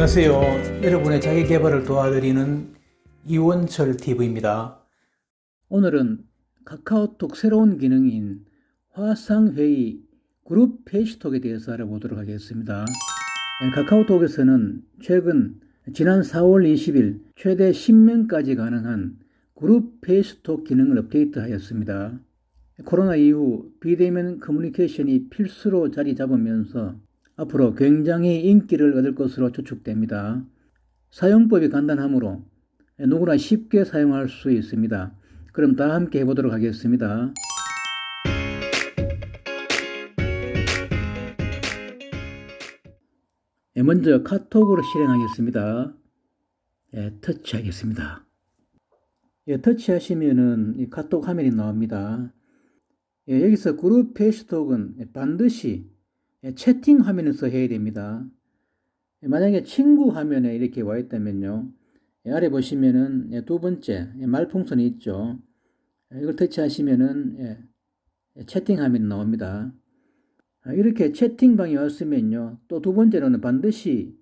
안녕하세요. 여러분의 자기 개발을 도와드리는 이원철 TV입니다. 오늘은 카카오톡 새로운 기능인 화상회의 그룹 페이지톡에 대해서 알아보도록 하겠습니다. 네, 카카오톡에서는 최근 지난 4월 20일 최대 10명까지 가능한 그룹 페이지톡 기능을 업데이트하였습니다. 코로나 이후 비대면 커뮤니케이션이 필수로 자리 잡으면서 앞으로 굉장히 인기를 얻을 것으로 추측됩니다. 사용법이 간단하므로 누구나 쉽게 사용할 수 있습니다. 그럼 다 함께 해보도록 하겠습니다. 예, 먼저 카톡으로 실행하겠습니다. 예, 터치하겠습니다. 예, 터치하시면은 이 카톡 화면이 나옵니다. 예, 여기서 그룹 페이스톡은 반드시 예, 채팅 화면에서 해야 됩니다. 예, 만약에 친구 화면에 이렇게 와 있다면요. 예, 아래 보시면은 예, 두 번째 예, 말풍선이 있죠. 예, 이걸 터치하시면은 예, 예, 채팅 화면이 나옵니다. 아, 이렇게 채팅방에 왔으면요. 또 두 번째로는 반드시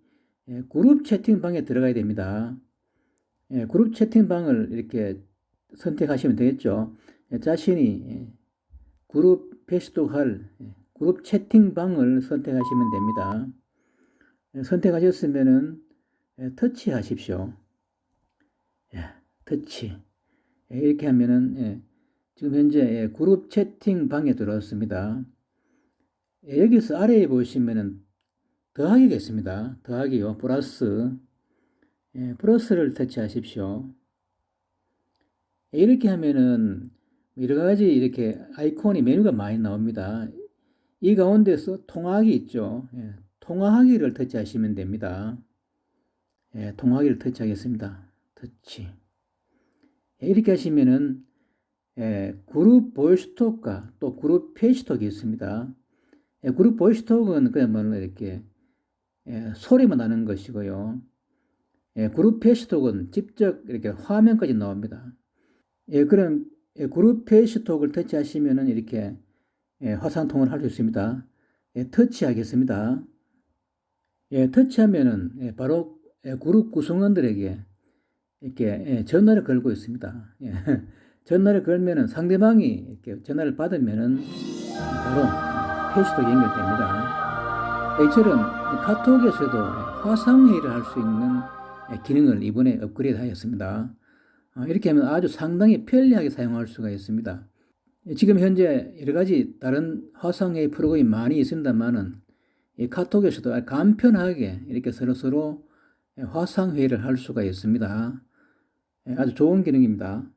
예, 그룹 채팅방에 들어가야 됩니다. 예, 그룹 채팅방을 이렇게 선택하시면 되겠죠. 예, 자신이 예, 그룹 페이스톡할 예, 그룹 채팅방을 선택하시면 됩니다. 예, 선택하셨으면은 예, 터치하십시오. 예, 터치. 예, 이렇게 하면은 예, 지금 현재 예, 그룹 채팅방에 들어왔습니다. 예, 여기서 아래에 보시면은 더하기가 있습니다. 더하기요. 플러스. 예, 플러스를 터치하십시오. 예, 이렇게 하면은 여러 가지 이렇게 아이콘이 메뉴가 많이 나옵니다. 이 가운데서 통화하기 있죠. 예, 통화하기를 터치하시면 됩니다. 예, 통화하기를 터치하겠습니다. 터치. 예, 이렇게 하시면은 예, 그룹 보이스톡과 또 그룹 페이스톡이 있습니다. 예, 그룹 보이스톡은 그야말로 이렇게 예, 소리만 나는 것이고요. 예, 그룹 페이스톡은 직접 이렇게 화면까지 나옵니다. 예, 그럼 예, 그룹 페이스톡을 터치하시면은 이렇게 예, 화상통화를 할수 있습니다. 예, 터치하겠습니다. 예, 터치하면은 예, 바로 예, 그룹 구성원들에게 이렇게 예, 전화를 걸고 있습니다. 예, 전화를 걸면은 상대방이 이렇게 전화를 받으면은 바로 페이스톡 연결됩니다. 이처럼 카톡에서도 화상회의를 할 수 있는 예, 기능을 이번에 업그레이드 하였습니다. 아, 이렇게 하면 아주 상당히 편리하게 사용할 수가 있습니다. 지금 현재 여러 가지 다른 화상회의 프로그램이 많이 있습니다만은 이 카톡에서도 간편하게 이렇게 서로서로 화상회의를 할 수가 있습니다. 예, 아주 좋은 기능입니다.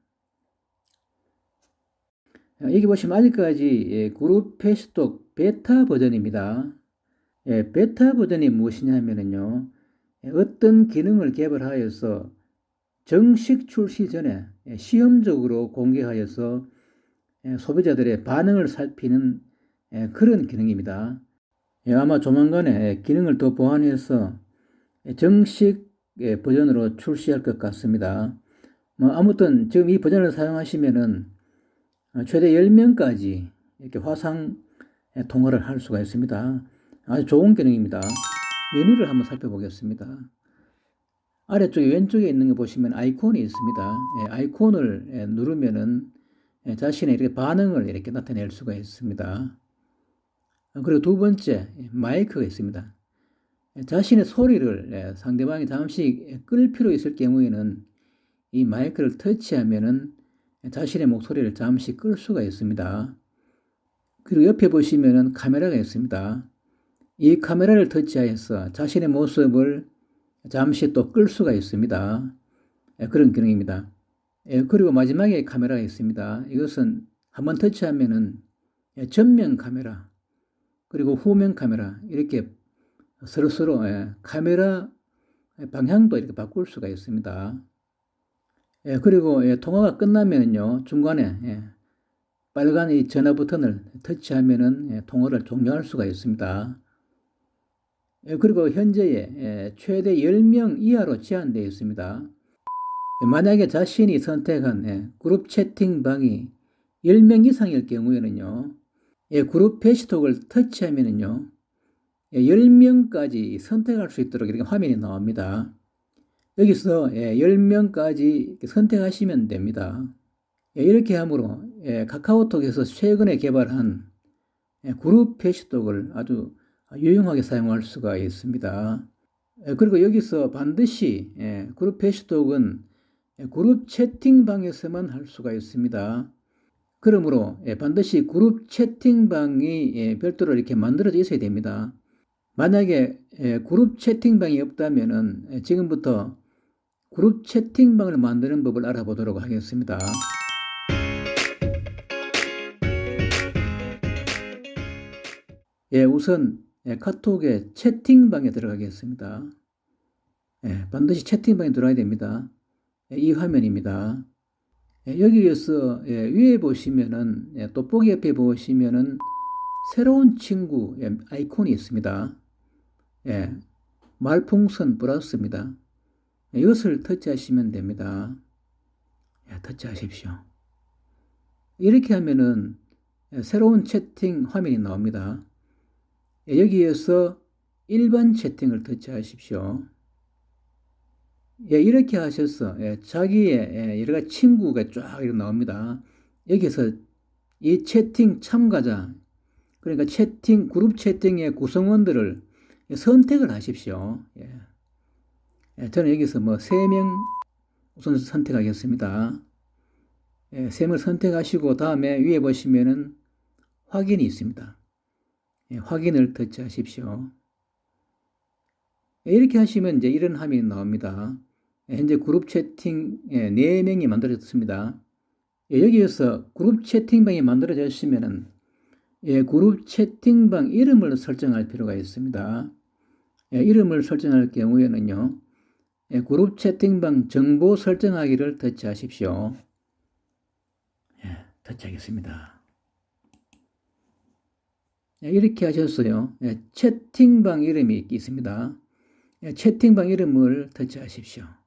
여기 보시면 아직까지 예, 그룹 페이스톡 베타 버전입니다. 예, 베타 버전이 무엇이냐면요. 어떤 기능을 개발하여서 정식 출시 전에 시험적으로 공개하여서 소비자들의 반응을 살피는 그런 기능입니다. 아마 조만간에 기능을 더 보완해서 정식 버전으로 출시할 것 같습니다. 뭐 아무튼 지금 이 버전을 사용하시면은 최대 10명까지 이렇게 화상 통화를 할 수가 있습니다. 아주 좋은 기능입니다. 메뉴를 한번 살펴보겠습니다. 아래쪽에 왼쪽에 있는 거 보시면 아이콘이 있습니다. 예, 아이콘을 예, 누르면은 예, 자신의 이렇게 반응을 이렇게 나타낼 수가 있습니다. 그리고 두 번째 마이크가 있습니다. 예, 자신의 소리를 예, 상대방이 잠시 끌 필요 있을 경우에는 이 마이크를 터치하면은 자신의 목소리를 잠시 끌 수가 있습니다. 그리고 옆에 보시면은 카메라가 있습니다. 이 카메라를 터치하여서 자신의 모습을 잠시 또 끌 수가 있습니다. 예, 그런 기능입니다. 예, 그리고 마지막에 카메라가 있습니다. 이것은 한번 터치하면은 예, 전면 카메라 그리고 후면 카메라 이렇게 서로서로 카메라 방향도 이렇게 바꿀 수가 있습니다. 그리고 통화가 끝나면요 중간에 빨간 이 전화 버튼을 터치하면은 통화를 종료할 수가 있습니다. 예, 그리고 현재에 예, 최대 10명 이하로 제한되어 있습니다. 예, 만약에 자신이 선택한 그룹 채팅방이 10명 이상일 경우에는요, 그룹 페이스톡을 터치하면은요, 예, 10명까지 선택할 수 있도록 이렇게 화면이 나옵니다. 여기서 예, 10명까지 선택하시면 됩니다. 예, 이렇게 함으로 예, 카카오톡에서 최근에 개발한 예, 그룹 패시톡을 아주 유용하게 사용할 수가 있습니다. 예, 그리고 여기서 반드시 예, 그룹 패시톡은 예, 그룹 채팅방에서만 할 수가 있습니다. 그러므로 예, 반드시 그룹 채팅방이 예, 별도로 이렇게 만들어져 있어야 됩니다. 만약에 예, 그룹 채팅방이 없다면은 예, 지금부터 그룹 채팅방을 만드는 법을 알아보도록 하겠습니다. 예, 우선 예, 카톡의 채팅방에 들어가겠습니다. 예, 반드시 채팅방에 들어가야 됩니다. 예, 이 화면입니다. 예, 여기에서 예, 위에 보시면은 예, 돋보기 옆에 보시면은 새로운 친구 예, 아이콘이 있습니다. 예, 말풍선. 예, 이것을 터치하시면 됩니다. 예, 터치하십시오. 이렇게 하면은 예, 새로운 채팅 화면이 나옵니다. 예, 여기에서 일반 채팅을 터치하십시오. 예, 이렇게 하셔서 예, 자기의 예, 여러 가지 친구가 쫙 이렇게 나옵니다. 여기서 이 채팅 참가자 그러니까 채팅 그룹 채팅의 구성원들을 선택을 하십시오. 예. 예, 저는 여기서 뭐 세 명 우선 선택하겠습니다. 예, 세명 선택하시고 다음에 위에 보시면은 확인이 있습니다. 예, 확인을 터치하십시오. 예, 이렇게 하시면 이제 이런 화면이 나옵니다. 예, 현재 그룹 채팅 예, 4명이 만들어졌습니다. 예, 여기에서 그룹 채팅방이 만들어졌으면은 예, 그룹 채팅방 이름을 설정할 필요가 있습니다. 예, 이름을 설정할 경우에는요, 예, 그룹 채팅방 정보 설정하기를 터치하십시오. 예, 터치하겠습니다. 예, 이렇게 하셨어요. 예, 채팅방 이름이 있습니다. 예, 채팅방 이름을 터치하십시오.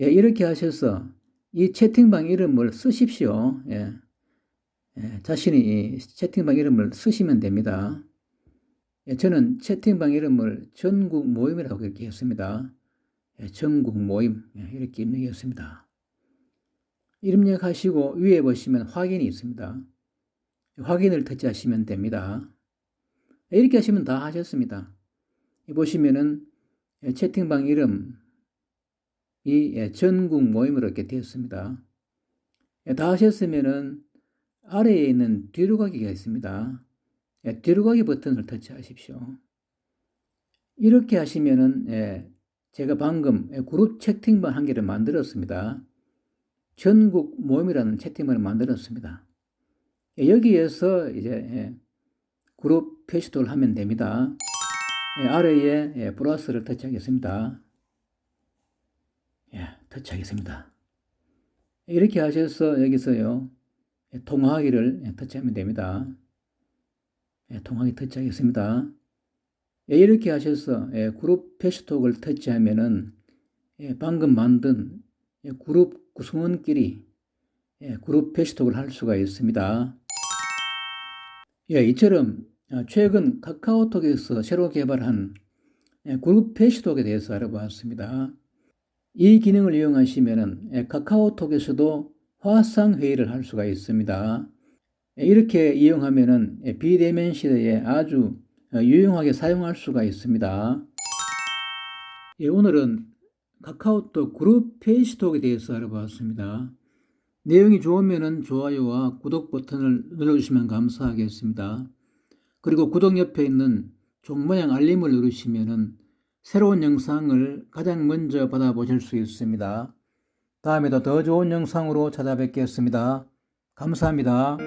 예, 이렇게 하셔서 이 채팅방 이름을 쓰십시오. 예, 예, 자신이 이 채팅방 이름을 쓰시면 됩니다. 예, 저는 채팅방 이름을 전국 모임이라고 이렇게 했습니다. 예, 전국 모임 예, 이렇게 입력했습니다. 입력 하시고 위에 보시면 확인이 있습니다. 확인을 터치하시면 됩니다. 예, 이렇게 하시면 다 하셨습니다. 보시면은 예, 채팅방 이름 이 예, 전국 모임으로 이렇게 되었습니다. 예, 다 하셨으면은 아래에 있는 뒤로 가기가 있습니다. 예, 뒤로 가기 버튼을 터치하십시오. 이렇게 하시면은 제가 방금 그룹 채팅방 한 개를 만들었습니다. 전국 모임이라는 채팅방을 만들었습니다. 여기에서 이제 그룹 표시도를 하면 됩니다. 아래에 플러스를 터치하겠습니다. 예, 터치하겠습니다. 이렇게 하셔서 여기서요, 통화하기를 터치하면 됩니다. 예, 통화하기 터치하겠습니다. 예, 이렇게 하셔서 예, 그룹 패시톡을 터치하면은 예, 방금 만든 예, 그룹 구성원끼리 예, 그룹 패시톡을 할 수가 있습니다. 예, 이처럼 아, 최근 카카오톡에서 새로 개발한 예, 그룹 패시톡에 대해서 알아보았습니다. 이 기능을 이용하시면 예, 카카오톡에서도 화상 회의를 할 수가 있습니다. 예, 이렇게 이용하면 예, 비대면 시대에 아주 어, 유용하게 사용할 수가 있습니다. 오늘은 카카오톡 그룹 페이스톡에 대해서 알아봤습니다. 내용이 좋으면 좋아요와 구독 버튼을 눌러주시면 감사하겠습니다. 그리고 구독 옆에 있는 종 모양 알림을 누르시면 새로운 영상을 가장 먼저 받아보실 수 있습니다. 다음에도 더 좋은 영상으로 찾아뵙겠습니다. 감사합니다.